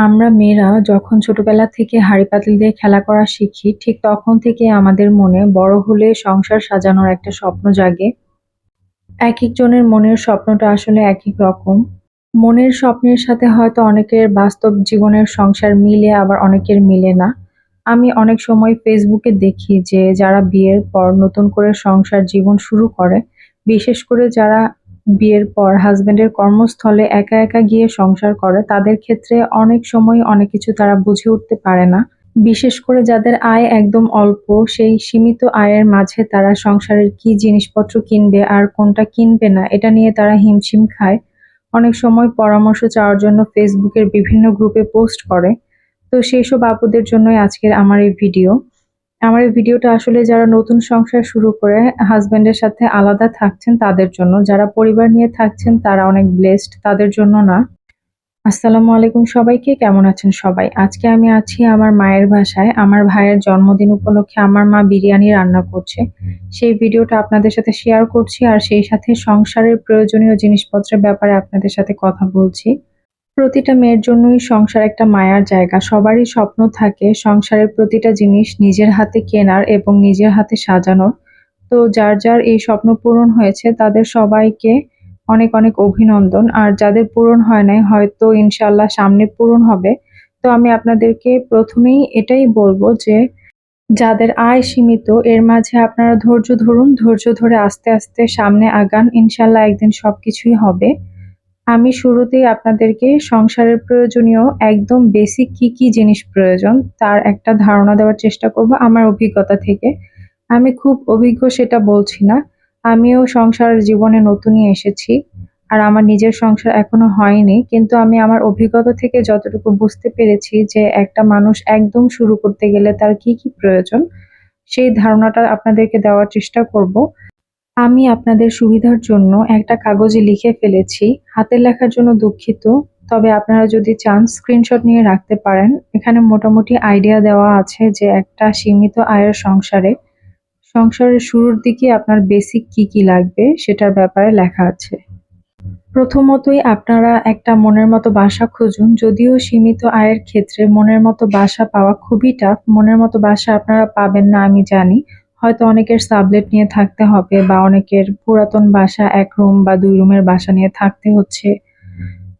আমরা মেয়েরা যখন ছোটবেলা থেকে হাঁড়ি পাতিল দিয়ে খেলা করা শিখি, ঠিক তখন থেকে আমাদের মনে বড় হলে সংসার সাজানোর একটা স্বপ্ন জাগে। এক একজনের মনের স্বপ্নটা আসলে এক এক রকম। মনের স্বপ্নের সাথে হয়তো অনেকের বাস্তব জীবনের সংসার মিলে, আবার অনেকের মিলে না। আমি অনেক সময় ফেসবুকে দেখি যে, যারা বিয়ের পর নতুন করে সংসার জীবন শুরু করে, বিশেষ করে যারা বিয়ের পর হাসবেন্ডের কর্মস্থলে একা একা গিয়ে সংসার করে, তাদের ক্ষেত্রে অনেক সময় অনেক কিছু তারা বুঝে উঠতে পারে না। বিশেষ করে যাদের আয় একদম অল্প, সেই সীমিত আয়ের মাঝে তারা সংসারের কি জিনিসপত্র কিনবে আর কোনটা কিনবে না, এটা নিয়ে তারা হিমশিম খায়। অনেক সময় পরামর্শ চাওয়ার জন্য ফেসবুকের বিভিন্ন গ্রুপে পোস্ট করে। তো সেই সব আপুদের জন্যই আজকের আমার এই ভিডিও আমার এই ভিডিওটা আসলে যারা নতুন সংসার শুরু করে হাজবেন্ডের সাথে আলাদা থাকছেন তাদের জন্য, যারা পরিবার নিয়ে থাকছেন তারা অনেক ব্লেসড তাদের জন্য না। আসসালামু আলাইকুম সবাইকে, কেমন আছেন সবাই? আজকে আমি আছি আমার মায়ের বাসায়। আমার ভাইয়ের জন্মদিন উপলক্ষে আমার মা বিরিয়ানি রান্না করছে। সেই ভিডিওটা আপনাদের সাথে শেয়ার করছি আর সেই সাথে সংসারের প্রয়োজনীয় জিনিসপত্রের ব্যাপারে আপনাদের সাথে কথা বলছি। প্রতিটা মেয়ের জন্যই সংসার একটা মায়ার জায়গা। সবারই স্বপ্ন থাকে সংসারের প্রতিটা জিনিস নিজের হাতে কেনার এবং নিজের হাতে সাজানোর তো যার যার এই স্বপ্ন পূরণ হয়েছে, তাদের সবাইকে অনেক অনেক অভিনন্দন। আর যাদের পূরণ হয় নাই, হয়তো ইনশাল্লাহ সামনে পূরণ হবে। তো আমি আপনাদেরকে প্রথমেই এটাই বলব যে, যাদের আয় সীমিত, এর মাঝে আপনারা ধৈর্য ধরুন। ধৈর্য ধরে আস্তে আস্তে সামনে আগান। ইনশাল্লাহ একদিন সবকিছুই হবে। আমি শুরুতেই আপনাদেরকে সংসারের প্রয়োজনীয় একদম বেসিক কি কি জিনিস প্রয়োজন, তার একটা ধারণা দেওয়ার চেষ্টা করব আমার অভিজ্ঞতা থেকে। আমি খুব অভিজ্ঞ সেটা বলছি না। আমিও সংসার জীবনে নতুনই এসেছি আর আমার নিজের সংসার এখনও হয়নি, কিন্তু আমি আমার অভিজ্ঞতা থেকে যতটুকু বুঝতে পেরেছি যে একটা মানুষ একদম শুরু করতে গেলে তার কি কি প্রয়োজন, সেই ধারণাটা আপনাদেরকে দেওয়ার চেষ্টা করব। আমি আপনাদের সুবিধার জন্য একটা কাগজে লিখে ফেলেছি। হাতের লেখার জন্য দুঃখিত, তবে আপনারা যদি চান স্ক্রিনশট নিয়ে রাখতে পারেন। এখানে মোটামুটি আইডিয়া দেওয়া আছে যে একটা সীমিত আয়ের সংসারে, সংসারের শুরুর দিকে আপনার বেসিক কি কি লাগবে সেটার ব্যাপারে লেখা আছে। প্রথমতই আপনারা একটা মনের মতো বাসা খুঁজুন। যদিও সীমিত আয়ের ক্ষেত্রে মনের মতো বাসা পাওয়া খুবই টাফ মনের মতো বাসা আপনারা পাবেন না আমি জানি। হয়তো অনেকের সাবলেট নিয়ে থাকতে হবে বা অনেকের পুরাতন বাসা এক রুম বা দুই রুমের বাসা নিয়ে থাকতে হচ্ছে।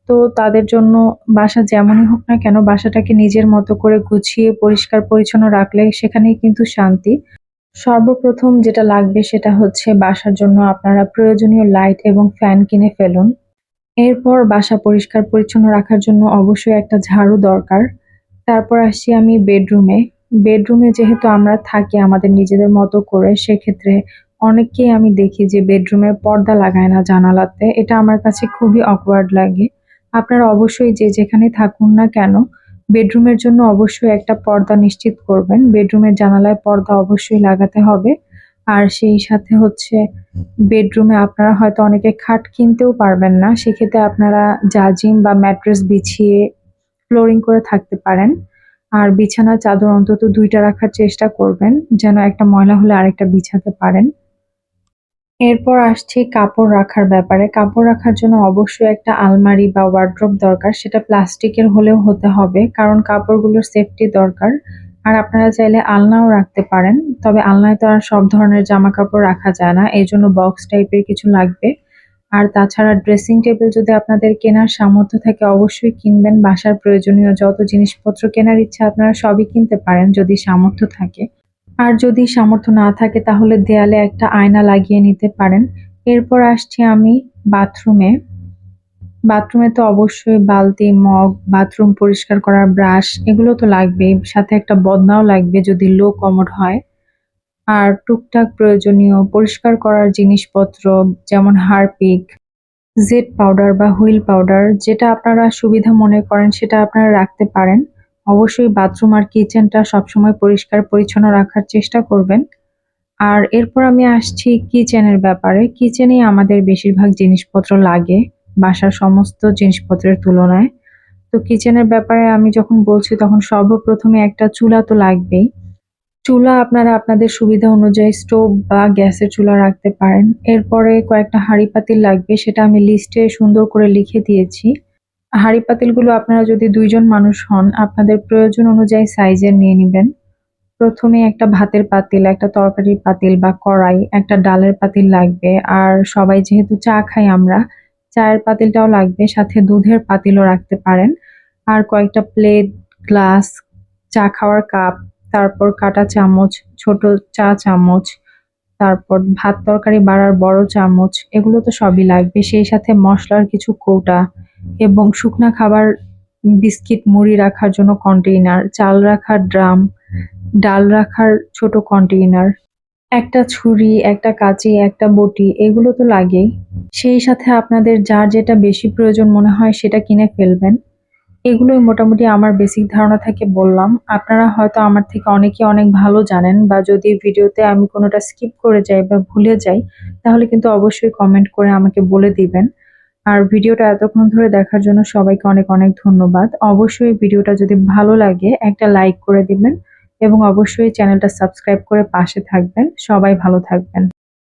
তো তাদের জন্য বাসা যেমনই হোক না কেন, বাসাটাকে নিজের মতো করে গুছিয়ে, পরিষ্কার, পরিচ্ছন্ন রাখলে সেখানেই কিন্তু শান্তি। সর্বপ্রথম যেটা লাগবে সেটা হচ্ছে বাসার জন্য আপনারা প্রয়োজনীয় লাইট এবং ফ্যান কিনে ফেলুন। এরপর বাসা পরিষ্কার, পরিচ্ছন্ন রাখার জন্য অবশ্যই একটা ঝাড়ু দরকার। তারপর আসছি আমি বেডরুমে। বেডরুমে যেহেতু আমরা থাকি আমাদের নিজেদের মতো করে, সেক্ষেত্রে অনেককেই আমি দেখি যে বেডরুমে পর্দা লাগায় না জানালাতে। এটা আমার কাছে খুবই অকওয়ার্ড লাগে। আপনারা অবশ্যই যে যেখানে থাকুন না কেন, বেডরুমের জন্য অবশ্যই একটা পর্দা নিশ্চিত করবেন। বেডরুমের জানালায় পর্দা অবশ্যই লাগাতে হবে। আর সেই সাথে হচ্ছে বেডরুমে আপনারা হয়তো অনেকে খাট কিনতেও পারবেন না, সেক্ষেত্রে আপনারা জাজিম বা ম্যাট্রেস বিছিয়ে ফ্লোরিং করে থাকতে পারেন। আর বিছানার চাদর অন্তত দুইটা রাখার চেষ্টা করবেন, যেন একটা ময়লা হলে আরেকটা বিছাতে পারেন। এরপর আসছি কাপড় রাখার ব্যাপারে। কাপড় রাখার জন্য অবশ্যই একটা আলমারি বা ওয়ার্ড্রোব দরকার, সেটা প্লাস্টিকের হলেও হতে হবে, কারণ কাপড়গুলোর সেফটি দরকার। আর আপনারা চাইলে আলনাও রাখতে পারেন, তবে আলনায় তো আর সব ধরনের জামা কাপড় রাখা যায় না এই জন্য বক্স টাইপের কিছু লাগবে। আর তাছাড়া ড্রেসিং টেবিল যদি আপনাদের কেনার সামর্থ্য থাকে, অবশ্যই কিনবেন। বাসার প্রয়োজনীয় যত জিনিসপত্র কেনার ইচ্ছা আপনারা সবই কিনতে পারেন যদি সামর্থ্য থাকে। আর যদি সামর্থ্য না থাকে, তাহলে দেয়ালে একটা আয়না লাগিয়ে নিতে পারেন। এরপর আসছি আমি বাথরুমে বাথরুমে তো অবশ্যই বালতি, মগ বাথরুম পরিষ্কার করার ব্রাশ এগুলো তো লাগবেই। সাথে একটা বদনাও লাগবে যদি লো কমোড হয়। আর টুকটাক প্রয়োজনীয় পরিষ্কার করার জিনিসপত্র, যেমন হারপিক জেড পাউডার বা হুইল পাউডার, যেটা আপনারা সুবিধা মনে করেন সেটা আপনারা রাখতে পারেন। অবশ্যই বাথরুম আর কিচেনটা সবসময় পরিষ্কার পরিচ্ছন্ন রাখার চেষ্টা করবেন। আর এরপর আমি আসছি কিচেনের ব্যাপারে। কিচেনে আমাদের বেশিরভাগ জিনিসপত্র লাগে, বাসার সমস্ত জিনিসপত্রের তুলনায়। তো কিচেনের ব্যাপারে আমি যখন বলছি, তখন সর্বপ্রথমে একটা চুলা তো লাগবেই। চুলা আপনারা আপনাদের সুবিধা অনুযায়ী স্টোভ বা গ্যাসের চুলা রাখতে পারেন। এরপরে কয়েকটা হাঁড়ি পাতিল লাগবে, সেটা আমি লিস্টে সুন্দর করে লিখে দিয়েছি। হাঁড়ি পাতিলগুলো আপনারা যদি দুইজন মানুষ হন, আপনাদের প্রয়োজন অনুযায়ী সাইজের নিয়ে নিবেন। প্রথমে একটা ভাতের পাতিল, একটা তরকারির পাতিল বা কড়াই, একটা ডালের পাতিল লাগবে। আর সবাই যেহেতু চা খাই আমরা, চায়ের পাতিলটাও লাগবে, সাথে দুধের পাতিলও রাখতে পারেন। আর কয়েকটা প্লেট গ্লাস চা খাওয়ার কাপ তারপর কাঁটা চামচ, ছোট চা চামচ, তারপর ভাত তরকারি বাড়ার বড় চামচ, এগুলো তো সবই লাগবে। সেই সাথে মশলার কিছু কৌটা এবং শুকনা খাবার, বিস্কিট মুড়ি রাখার জন্য কন্টেইনার চাল রাখার ড্রাম, ডাল রাখার ছোট কন্টেইনার একটা ছুরি, একটা কাঁচি, একটা বটি, এগুলো তো লাগেই। সেই সাথে আপনাদের যার যেটা বেশি প্রয়োজন মনে হয় সেটা কিনে ফেলবেন। এগুলোই মোটামুটি আমার বেসিক ধারণা থেকে বললাম। আপনারা হয়তো আমার থেকে অনেকে অনেক ভালো জানেন বা যদি ভিডিওতে আমি কোনোটা স্কিপ করে যাই বা ভুলে যাই, তাহলে কিন্তু অবশ্যই কমেন্ট করে আমাকে বলে দিবেন। আর ভিডিওটা এতক্ষণ ধরে দেখার জন্য সবাইকে অনেক অনেক ধন্যবাদ। অবশ্যই ভিডিওটা যদি ভালো লাগে, একটা লাইক করে দিবেন এবং অবশ্যই চ্যানেলটা সাবস্ক্রাইব করে পাশে থাকবেন। সবাই ভালো থাকবেন।